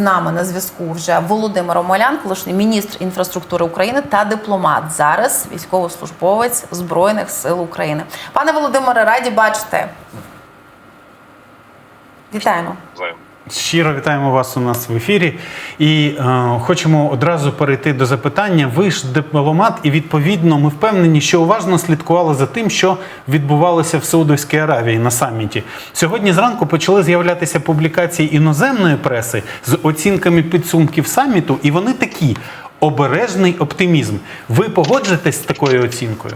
нами на зв'язку вже Володимир Омелян, колишній міністр інфраструктури України та дипломат. Зараз військовослужбовець Збройних сил України. Пане Володимире, раді бачити. Вітаємо. Щиро вітаємо вас у нас в ефірі. І е, хочемо одразу перейти до запитання. Ви ж дипломат, і відповідно ми впевнені, що уважно слідкували за тим, що відбувалося в Саудовській Аравії на саміті. Сьогодні зранку почали з'являтися публікації іноземної преси з оцінками підсумків саміту, і вони такі: обережний оптимізм. Ви погоджуєтесь з такою оцінкою?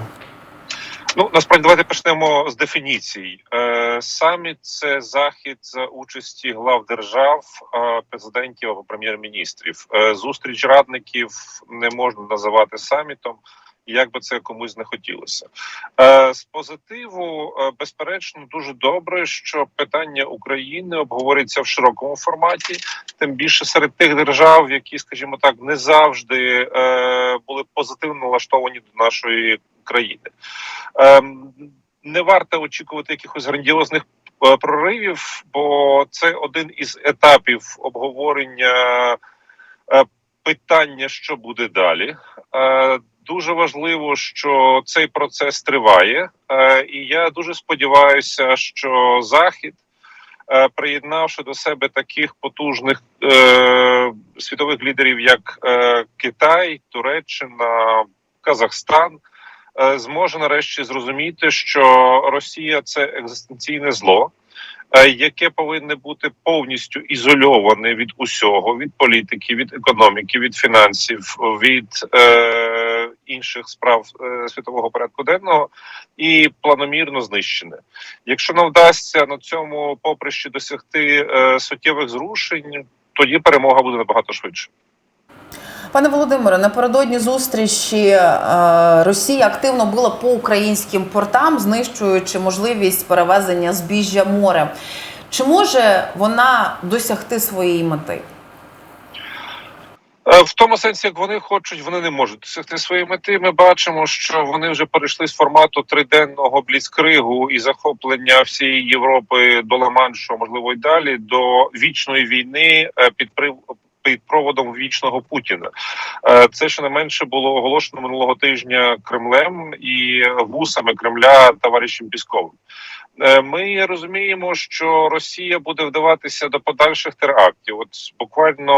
Ну насправді давайте почнемо з дефініцій. Е, саміт це захід за участі глав держав, президентів або прем'єр-міністрів. Е, зустріч радників не можна називати самітом. Як би це комусь не хотілося, е, з позитиву, е, безперечно, дуже добре, що питання України обговорюється в широкому форматі, тим більше серед тих держав, які, скажімо так, не завжди е, були позитивно налаштовані до нашої країни. Ем, не варто очікувати якихось грандіозних проривів, бо це один із етапів обговорення питання, що буде далі. Дуже важливо, що цей процес триває, е, і я дуже сподіваюся, що Захід, е, приєднавши до себе таких потужних е, світових лідерів, як Китай, Туреччина, Казахстан, зможе нарешті зрозуміти, що Росія це екзистенційне зло, яке повинне бути повністю ізольоване від усього, від політики, від економіки, від фінансів, від е, інших справ е, світового порядку денного і планомірно знищене. Якщо нам вдасться на цьому поприщі досягти е, суттєвих зрушень, тоді перемога буде набагато швидше. Пане Володимире, напередодні зустрічі е, Росія активно била по українським портам, знищуючи можливість перевезення збіжжя морем. Чи може вона досягти своєї мети? Е, В тому сенсі, як вони хочуть, вони не можуть досягти своєї мети. Ми бачимо, що вони вже перейшли з формату триденного бліцкригу і захоплення всієї Європи до Ла-Маншу, можливо, й далі до вічної війни е, під при- під проводом вічного Путіна. Е, Це щонайменше було оголошено минулого тижня Кремлем і вусами Кремля товаришем Пісковим. Ми розуміємо, що Росія буде вдаватися до подальших терактів. От буквально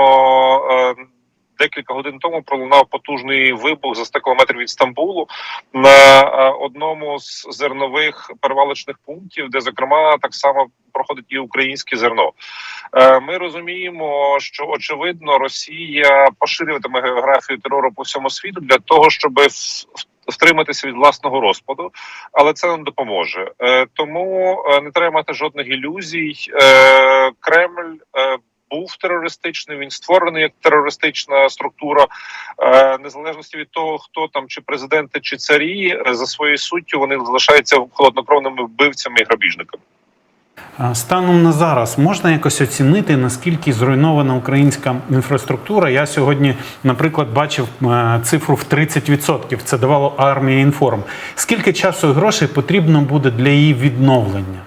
декілька годин тому пролунав потужний вибух за 100 кілометрів від Стамбулу на е, одному з зернових перевалочних пунктів, де зокрема так само проходить і українське зерно. Е, Ми розуміємо, що очевидно Росія поширюватиме географію терору по всьому світу для того, щоб втриматися від власного розпаду, але це не допоможе. Е, Тому не треба мати жодних ілюзій. Кремль. Був терористичний, він створений як терористична структура, е, незалежності від того, хто там чи президенти, чи царі е, за своєю суттю вони залишаються холоднокровними вбивцями і грабіжниками. Станом на зараз можна якось оцінити, наскільки зруйнована українська інфраструктура. Я сьогодні, наприклад, бачив е, цифру в 30%. Це давало армія інформ. Скільки часу і грошей потрібно буде для її відновлення?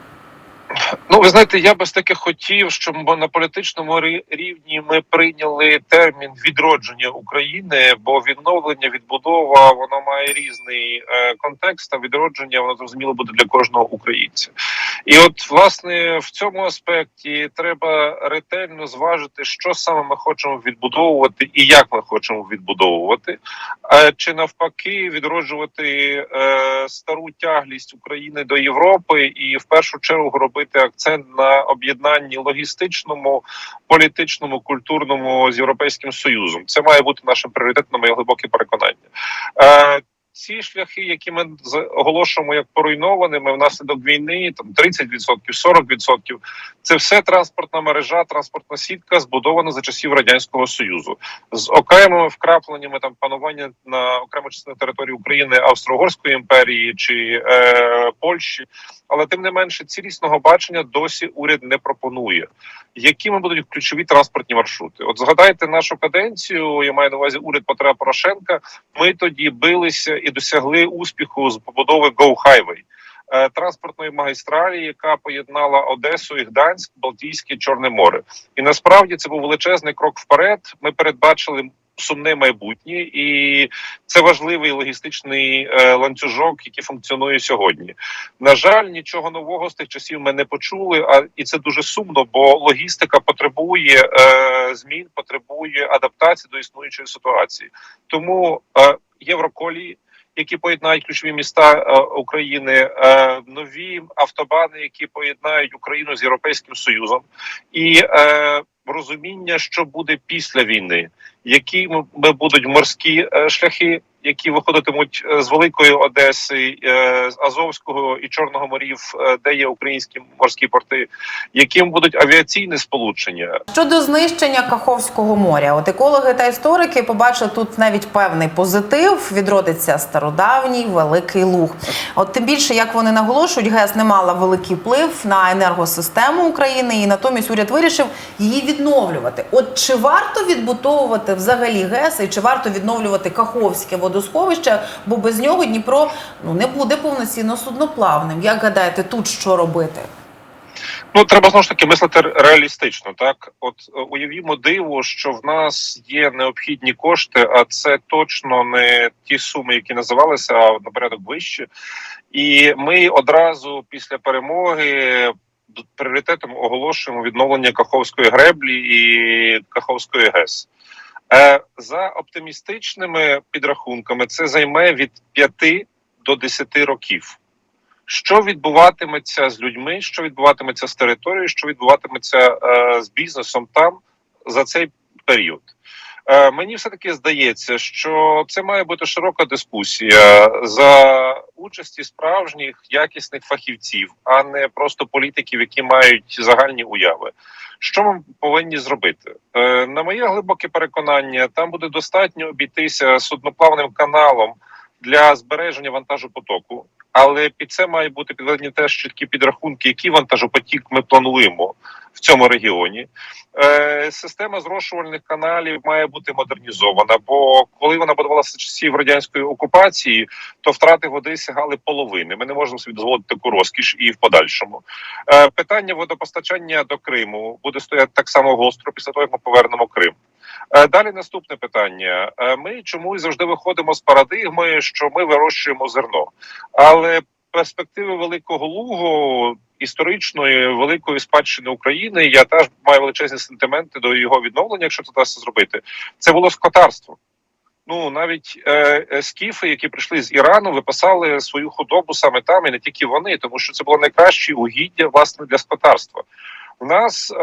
Ну, ви знаєте, я би таки хотів, щоб на політичному рівні ми прийняли термін відродження України, бо відновлення, відбудова воно має різний е, контекст. А відродження воно зрозуміло буде для кожного українця. І от власне в цьому аспекті треба ретельно зважити, що саме ми хочемо відбудовувати і як ми хочемо відбудовувати, е, чи навпаки відроджувати е, стару тяглість України до Європи і в першу чергу робити акцент на об'єднанні логістичному, політичному, культурному з європейським союзом. Це має бути нашим пріоритетом, моє глибоке переконання. Ці шляхи, які ми оголошуємо як поруйнованими внаслідок війни, там 30%, 40%, це все транспортна мережа, транспортна сітка, збудована за часів радянського союзу, з окремими вкрапленнями там панування на окремо частинах території України Австро-Угорської імперії чи е, Польщі. Але тим не менше, цілісного бачення досі уряд не пропонує. Якими будуть ключові транспортні маршрути? От згадайте нашу каденцію. Я маю на увазі уряд Петра Порошенка. Ми тоді билися і досягли успіху з побудови Go Highway. е, транспортної магістралі, яка поєднала Одесу і Гданськ, Балтійське Чорне море. І насправді це був величезний крок вперед. Ми передбачили сумне майбутнє, і це важливий логістичний е, ланцюжок, який функціонує сьогодні. На жаль, нічого нового з тих часів ми не почули. А і це дуже сумно, бо логістика потребує е, змін, потребує адаптації до існуючої ситуації. Тому е, євроколії, які поєднають ключові міста е, України, е, нові автобани, які поєднають Україну з Європейським Союзом, і е, розуміння, що буде після війни, які м- м- будуть морські шляхи, які виходитимуть е, з Великої Одеси, е, з Азовського і Чорного морів, е, де є українські морські порти, яким будуть авіаційне сполучення, Щодо знищення Каховського моря, от екологи та історики побачили тут навіть певний позитив. Відродиться стародавній великий луг. От тим більше, як вони наголошують, ГЕС не мала великий вплив на енергосистему України, і натомість уряд вирішив її відновлювати. От чи варто відбудовувати взагалі ГЕС, і чи варто відновлювати Каховське водосховище? Бо без нього Дніпро ну не буде повноцінно судноплавним. Як гадаєте, тут що робити? Ну, треба знову ж таки мислити реалістично. Так, от е, уявімо диво, що в нас є необхідні кошти, а це точно не ті суми, які називалися, а на порядок вище. І ми одразу після перемоги пріоритетом оголошуємо відновлення Каховської греблі і Каховської ГЕС. Е, За оптимістичними підрахунками, це займе від 5 до 10 років що відбуватиметься з людьми, що відбуватиметься з територією, що відбуватиметься е, з бізнесом там за цей період. Е, мені все таки здається, що це має бути широка дискусія за участі справжніх якісних фахівців, а не просто політиків, які мають загальні уяви. Що ми повинні зробити? Е, на моє глибоке переконання, там буде достатньо обійтися судноплавним каналом для збереження вантажопотоку, але під це має бути підведені теж чіткі підрахунки, який вантажопотік ми плануємо в цьому регіоні. Е, система зрошувальних каналів має бути модернізована. Бо коли вона будувалася часів радянської окупації, то втрати води сягали половини. Ми не можемо собі дозволити таку розкіш і в подальшому. Е, питання водопостачання до Криму буде стояти так само гостро після того, як ми повернемо Крим. Е, Далі наступне питання. Е, Ми чомусь завжди виходимо з парадигми, що ми вирощуємо зерно, але перспективи великого лугу історичної великої спадщини України. Я теж маю величезні сентименти до його відновлення, якщо це вдасться зробити. Це було скотарство. Ну навіть е, е, скіфи, які прийшли з Ірану, випасали свою худобу саме там, і не тільки вони, тому що це було найкраще угіддя власне для скотарства. У нас е,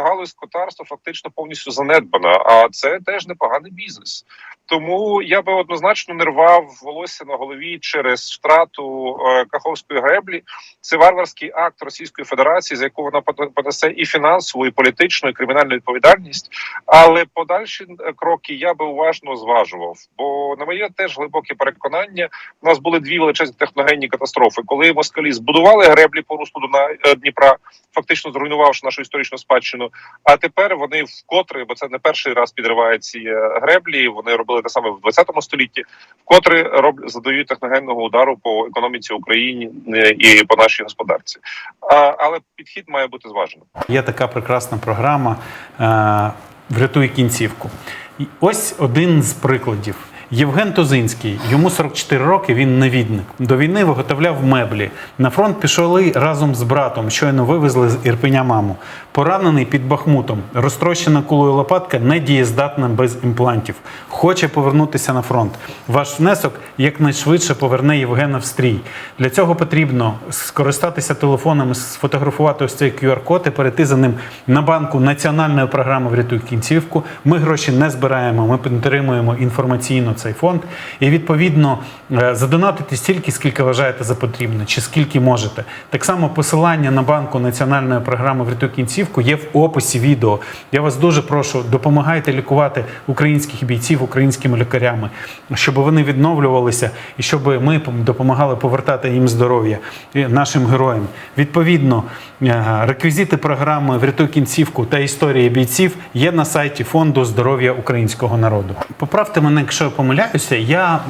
галузь скотарства фактично повністю занедбана, а це теж непоганий бізнес. Тому я би однозначно не рвав волосся на голові через втрату е, Каховської греблі. Це варварський акт Російської Федерації, за яку вона понесе і фінансову, і політичну, і кримінальну відповідальність. Але подальші е, кроки я би уважно зважував. Бо на моє теж глибоке переконання, у нас були дві величезні техногенні катастрофи, коли москалі збудували греблі по руслу Дуна- е, Дніпра, фактично зруйнувавши нашу історичну спадщину. А тепер вони вкотре, бо це не перший раз підривають ці греблі. Вони робили те саме в 20 столітті, вкотре роблять задають техногенного удару по економіці України е, і по нашій господарці. А, але підхід має бути зваженим. Є така прекрасна програма е, Врятуй кінцівку. І ось один з прикладів. Євген Тозинський, йому 44 роки, він невідник. До війни виготовляв меблі. На фронт пішли разом з братом, щойно вивезли з Ірпеня маму. Поранений під Бахмутом, розтрощена кулою лопатка, недієздатна без імплантів. Хоче повернутися на фронт. Ваш внесок якнайшвидше поверне Євгена в стрій. Для цього потрібно скористатися телефоном, сфотографувати ось цей QR-код і перейти за ним на банку національної програми Врятуй кінцівку. Ми гроші не збираємо, ми підтримуємо інформаційно цей фонд. І відповідно е, задонатити стільки, скільки вважаєте за потрібне, чи скільки можете. Так само посилання на банку національної програми Врятуй кінцівку кінцівку є в описі відео. Я вас дуже прошу, допомагайте лікувати українських бійців українськими лікарями, щоб вони відновлювалися і щоб ми допомагали повертати їм здоров'я е, нашим героям. Відповідно, е, реквізити програми Врятуй кінцівку та історії бійців є на сайті фонду здоров'я українського народу. Поправте мене, якщо я помиляюся. Я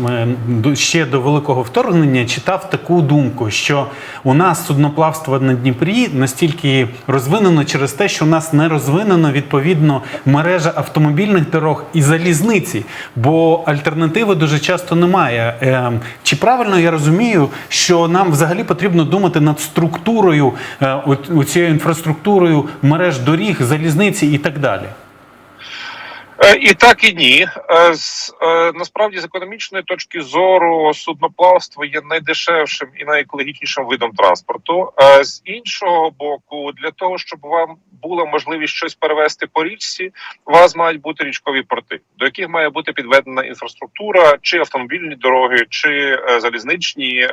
ще до великого вторгнення читав таку думку, що у нас судноплавство на Дніпрі настільки розвинено через те, що у нас не розвинено відповідно мережа автомобільних дорог і залізниці, бо альтернативи дуже часто немає. Е, Чи правильно я розумію, що нам взагалі потрібно думати над структурою цією от- оцією інфраструктурою мереж доріг, залізниці і так далі? Е, І так, і ні. Е, з- е, Насправді, з економічної точки зору, судноплавство є найдешевшим і найекологічнішим видом транспорту. З іншого боку, для того, щоб вам була можливість щось перевезти по річці, у вас мають бути річкові порти, до яких має бути підведена інфраструктура, чи автомобільні дороги, чи залізничні.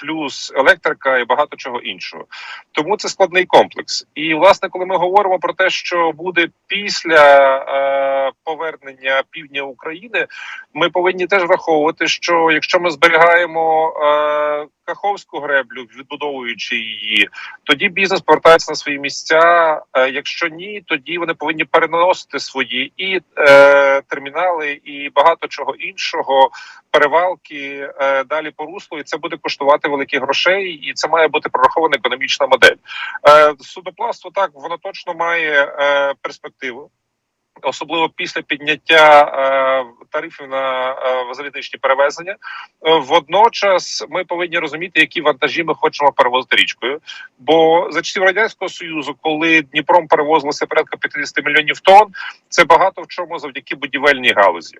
Плюс електрика і багато чого іншого, тому це складний комплекс. І власне, коли ми говоримо про те, що буде після е, повернення півдня України, ми повинні теж враховувати, що якщо ми зберігаємо е, Каховську греблю, відбудовуючи її, тоді бізнес повертається на свої місця. Е, якщо ні, тоді вони повинні переносити свої і е, термінали, і багато чого іншого, перевалки е, далі по руслу, і це буде коштувати великі грошей, і це має бути прорахована економічна модель. Е, судоплавство так воно точно має е, перспективу. Особливо після підняття е, тарифів на е, залізничні перевезення, Е, водночас ми повинні розуміти, які вантажі ми хочемо перевозити річкою. Бо за часів радянського союзу, коли Дніпром перевозилося порядка 50 мільйонів тонн, це багато в чому завдяки будівельній галузі.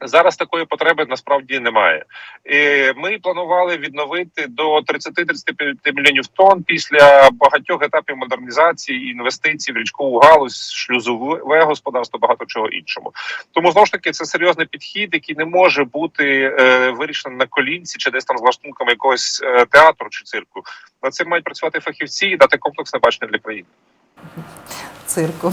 Зараз такої потреби насправді немає. І Ми планували відновити до 30-35 мільйонів тонн після багатьох етапів модернізації інвестицій в річкову галузь, шлюзове господарство, багато чого іншого. Тому знову ж таки це серйозний підхід, який не може бути е, вирішений на колінці чи десь там з лаштунками якогось е, театру чи цирку. Над цим мають працювати фахівці і дати комплексне бачення для країни. цирку.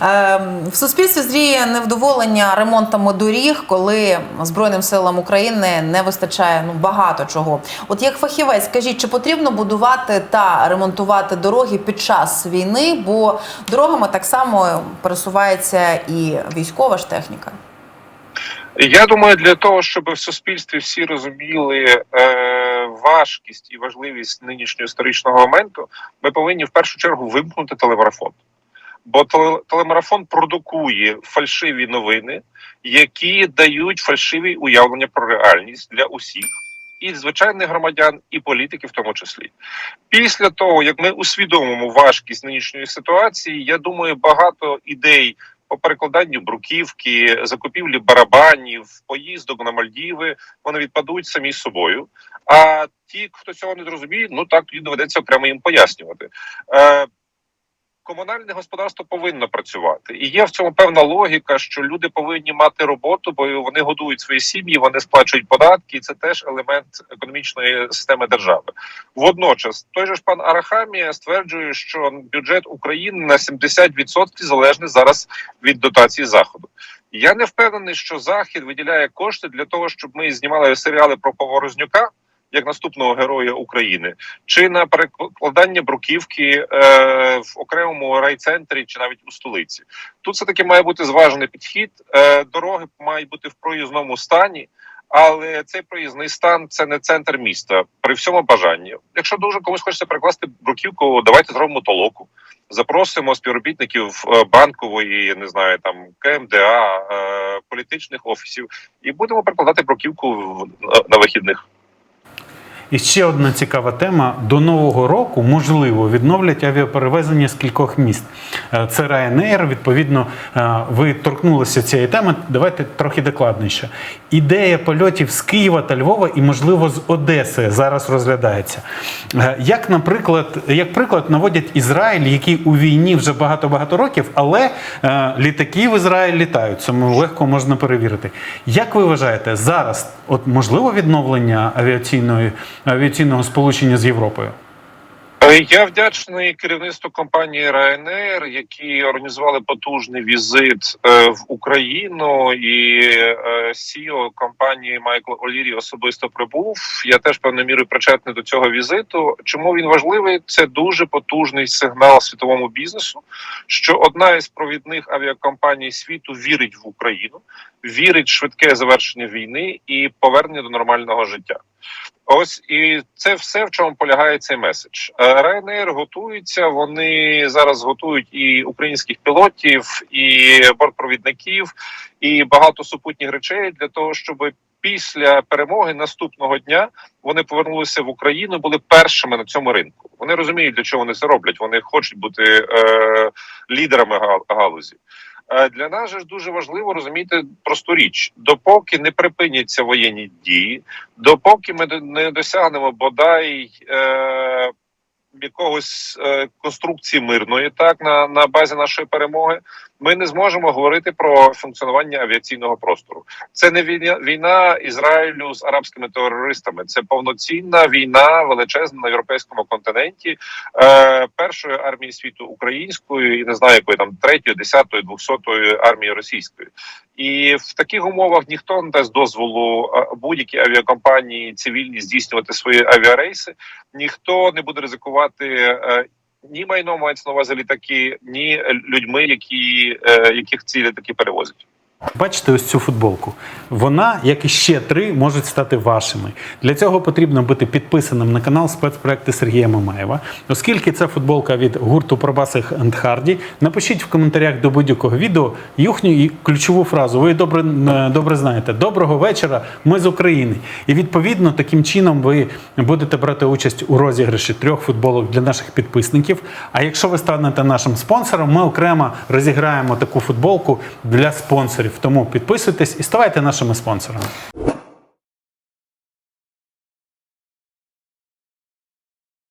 Ем, В суспільстві зріє невдоволення ремонтами доріг, коли Збройним силам України не вистачає ну багато чого. От як фахівець, скажіть, чи потрібно будувати та ремонтувати дороги під час війни? Бо дорогами так само пересувається і військова ж техніка. Я думаю, для того, щоб в суспільстві всі розуміли е, важкість і важливість нинішнього історичного моменту, ми повинні в першу чергу вимкнути телемарафон. Бо теле- телемарафон продукує фальшиві новини, які дають фальшиві уявлення про реальність для усіх. І звичайних громадян, і політиків, в тому числі, після того як ми усвідомимо важкість нинішньої ситуації, я думаю, багато ідей по перекладанню бруківки, закупівлі барабанів, поїздок на Мальдіви, вони відпадуть самі з собою. А ті, хто цього не зрозуміє, ну так тоді доведеться окремо їм пояснювати. Е, Комунальне господарство повинно працювати, і є в цьому певна логіка, що люди повинні мати роботу, бо вони годують свої сім'ї, вони сплачують податки, і це теж елемент економічної системи держави. Водночас, той же ж пан Арахамія стверджує, що бюджет України на 70% залежний зараз від дотації заходу. Я не впевнений, що захід виділяє кошти для того, щоб ми знімали серіали про Поворознюка. Як наступного героя України, чи на перекладання бруківки е, в окремому райцентрі, чи навіть у столиці, тут все таки має бути зважений підхід. Е, дороги мають бути в проїзному стані, але цей проїзний стан це не центр міста при всьому бажанні. Якщо дуже комусь хочеться перекласти бруківку, давайте зробимо толоку. Запросимо співробітників е, банкової, не знаю, там КМДА, е, політичних офісів, і будемо перекладати бруківку на вихідних. І ще одна цікава тема: до нового року можливо відновлять авіаперевезення з кількох міст. Е, Це Ryanair, Відповідно, е, ви торкнулися цієї теми. Давайте трохи докладніше. Ідея польотів з Києва та Львова і, можливо, з Одеси зараз розглядається. Е, Як, наприклад, як приклад наводять Ізраїль, який у війні вже багато-багато років, але літаки в Ізраїль літають. Цьому легко можна перевірити. Як ви вважаєте, зараз от можливо відновлення авіаційної авіаційного сполучення з Європою? Е, Я вдячний керівництву компанії Ryanair, які організували потужний візит е, в Україну, і е, CEO компанії Майкл Олірі особисто прибув. Я теж певною мірою причетний до цього візиту. Чому він важливий? Це дуже потужний сигнал світовому бізнесу, що одна із провідних авіакомпаній світу вірить в Україну, вірить в швидке завершення війни і повернення до нормального життя. Ось і це все в чому полягає цей меседж. Е, Ryanair готується. Вони зараз готують і українських пілотів, і бортпровідників, і багато супутніх речей для того, щоб після перемоги наступного дня вони повернулися в Україну, були першими на цьому ринку. Вони розуміють, для чого вони це роблять. Вони хочуть бути е, лідерами гал- галузі. Е, Для нас ж дуже важливо розуміти просту річ: допоки не припиняться воєнні дії, допоки ми не досягнемо бодай е, якогось е, конструкції мирної, так на, на базі нашої перемоги, ми не зможемо говорити про функціонування авіаційного простору. Це не війна, війна Ізраїлю з арабськими терористами. Це повноцінна війна величезна на європейському континенті е, першої армії світу української і не знаю якої там третьої, десятої, двохсотої армії російської. І в таких умовах ніхто не дасть дозволу будь-якій авіакомпанії цивільні здійснювати свої авіарейси. Ніхто не буде ризикувати е, ні майном мається на увазі літаки, ні людьми, які е, яких ці літаки перевозять. Бачите ось цю футболку. Вона, як і ще три, можуть стати вашими. Для цього потрібно бути підписаним на канал спецпроекти Сергія Мамаєва. Оскільки це футболка від гурту Пробасих Андхарді, напишіть в коментарях до будь-якого відео їхню і ключову фразу. Ви добре, е, добре знаєте. Доброго вечора, ми з України. І відповідно таким чином ви будете брати участь у розіграші трьох футболок для наших підписників. А якщо ви станете нашим спонсором, ми окремо розіграємо таку футболку для спонсорів. Тому підписуйтесь і ставайте нашими спонсорами.